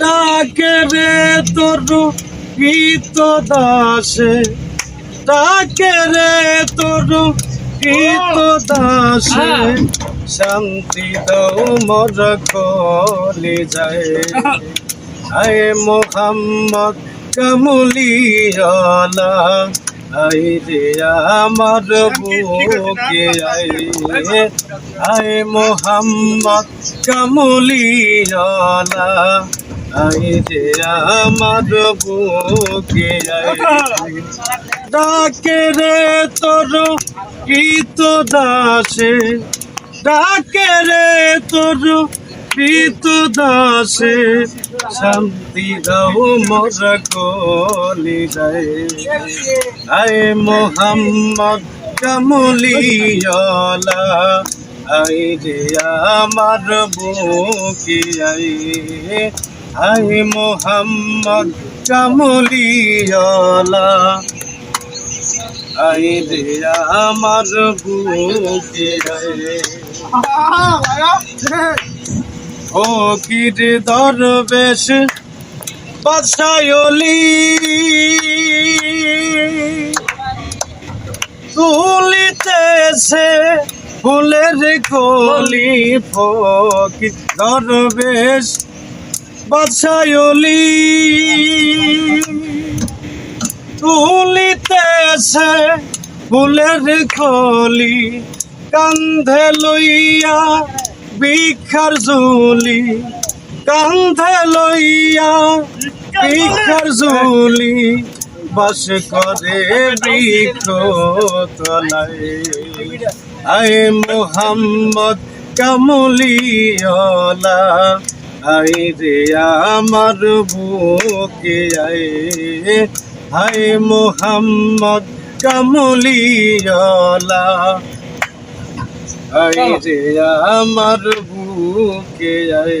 ডাকে রে তোর গীত দাসে। ডাকে রে তোর গীত দাসে। শান্তি দাও মর কলে যায়। আয় মোহাম্মদ কমলিয়ালা আই রে আমার বুকে আই আয় মোহাম্মদ কমলিয়ালা আই রে আমার বুকে ডাকে রে তোর গীত দাসে, ডাকে রে তোর গীত দাসে, শান্তি দাও মোর কলি যায়। আয় মোহাম্মদ কমলিয়ালা আই রে আমার বুকে আই আয় মোহাম্মদ কমলিয়ালা আই রে আমার বুকে ও কির দরবেশ বাদশায়লি তুলিতেছে ফুলের কলি ফকির দরবেশ। বাদশায়লি তুলিতেছে ফুলের কলি কান্ধে লইয়া ভিক্ষার ঝুলি, কান্ধে লইয়া ভিক্ষার ঝুলি, বাস করে বৃক্ষ তলায় আয় মোহাম্মদ কামলিওলা আই রে আমার বুকে আয়ে। হাই মোহাম্মদ কামলিয়লা হাই রে আমার বুকে আয়।